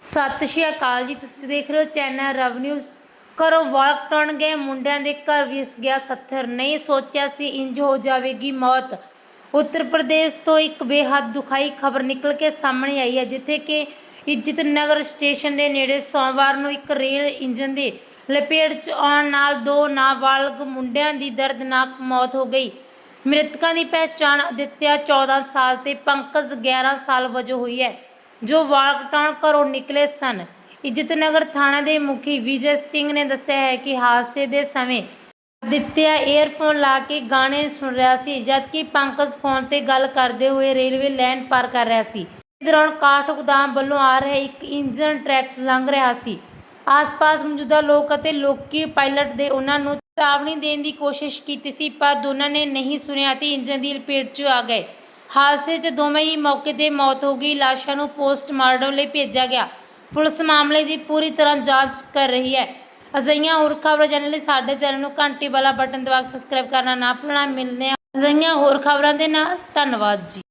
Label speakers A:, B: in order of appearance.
A: ਸਤਿ ਸ਼੍ਰੀ ਅਕਾਲ ਜੀ, ਤੁਸੀਂ ਦੇਖ ਰਹੇ ਹੋ ਚੈਨਲ ਰਵ ਨਿਊਜ਼। ਘਰੋਂ ਵਾਕ ਟਣ ਗਏ, ਮੁੰਡਿਆਂ ਦੇ ਘਰ ਵਿਸ ਗਿਆ ਸੱਥਰ। ਨਹੀਂ ਸੋਚਿਆ ਸੀ ਇੰਜ ਹੋ ਜਾਵੇਗੀ ਮੌਤ। ਉੱਤਰ ਪ੍ਰਦੇਸ਼ ਤੋਂ ਇੱਕ ਬੇਹੱਦ ਦੁਖਾਈ ਖਬਰ ਨਿਕਲ ਕੇ ਸਾਹਮਣੇ ਆਈ ਹੈ, ਜਿੱਥੇ ਕਿ ਇੱਜ਼ਤ ਨਗਰ ਸਟੇਸ਼ਨ ਦੇ ਨੇੜੇ ਸੋਮਵਾਰ ਨੂੰ ਇੱਕ ਰੇਲ ਇੰਜਨ ਦੀ ਲਪੇਟ 'ਚ ਆਉਣ ਨਾਲ ਦੋ ਨਾਬਾਲਗ ਮੁੰਡਿਆਂ ਦੀ ਦਰਦਨਾਕ ਮੌਤ ਹੋ ਗਈ। ਮ੍ਰਿਤਕਾਂ ਦੀ ਪਹਿਚਾਣ ਅਦਿੱਤਿਆ 14 ਸਾਲ ਤੇ ਪੰਕਜ 11 ਸਾਲ ਵਜੋਂ ਹੋਈ ਹੈ। ਜੋ ਵਾਲਕਟਾਊਨ ਘਰੋਂ ਨਿਕਲੇ ਸਨ। ਇੱਜ਼ਤ ਨਗਰ ਥਾਣਾ ਦੇ ਮੁਖੀ ਵਿਜੇ ਸਿੰਘ ਨੇ ਦੱਸਿਆ ਹੈ ਕਿ ਹਾਦਸੇ ਦੇ ਸਮੇਂ ਅਦਿੱਤਿਆ ਏਅਰਫੋਨ ਲਾ ਕੇ ਗਾਣੇ ਸੁਣ ਰਿਹਾ ਸੀ, ਜਦਕਿ ਪੰਕਜ ਫੋਨ ਤੇ ਗੱਲ ਕਰਦੇ ਹੋਏ ਰੇਲਵੇ ਲਾਈਨ ਪਾਰ ਕਰ ਰਿਹਾ ਸੀ। ਇਸ ਦੌਰਾਨ ਕਾਠ ਕਾਠਗੋਦਾਮ ਵੱਲੋਂ ਆ ਰਹੇ ਇੱਕ ਇੰਜਨ ਟਰੈਕ ਲੰਘ ਰਿਹਾ ਸੀ। ਆਸ-ਪਾਸ ਮੌਜੂਦਾ ਲੋਕ ਅਤੇ ਲੋਕੀ ਪਾਇਲਟ ਦੇ ਉਹਨਾਂ ਨੂੰ ਚੇਤਾਵਨੀ ਦੇਣ ਦੀ ਕੋਸ਼ਿਸ਼ ਕੀਤੀ ਸੀ, ਪਰ ਦੋਨਾਂ ਨੇ ਨਹੀਂ ਸੁਣਿਆ ਅਤੇ ਇੰਜਨ ਦੀ ਲਪੇਟ 'ਚ ਆ ਗਏ। ਹਾਦਸੇ 'ਚ ਦੋਵੇਂ ਹੀ ਮੌਕੇ ਤੇ ਮੌਤ ਹੋ ਗਈ। ਲਾਸ਼ਾਂ ਨੂੰ ਪੋਸਟਮਾਰਟਮ ਲਈ ਭੇਜਿਆ ਗਿਆ। ਪੁਲਿਸ ਮਾਮਲੇ ਦੀ ਪੂਰੀ ਤਰ੍ਹਾਂ ਜਾਂਚ ਕਰ ਰਹੀ ਹੈ। ਅਜਿਹੀਆਂ ਹੋਰ ਖਬਰਾਂ ਜਾਣਨ ਲਈ ਸਾਡੇ ਚੈਨਲ ਨੂੰ ਘੰਟੀ ਵਾਲਾ ਬਟਨ ਦਬਾ ਕੇ ਸਬਸਕ੍ਰਾਈਬ ਕਰਨਾ ਨਾ ਭੁੱਲਣਾ। ਮਿਲਦੇ ਹਾਂ ਅਜਿਹੀਆਂ ਹੋਰ ਖਬਰਾਂ ਦੇ ਨਾਲ। ਧੰਨਵਾਦ ਜੀ।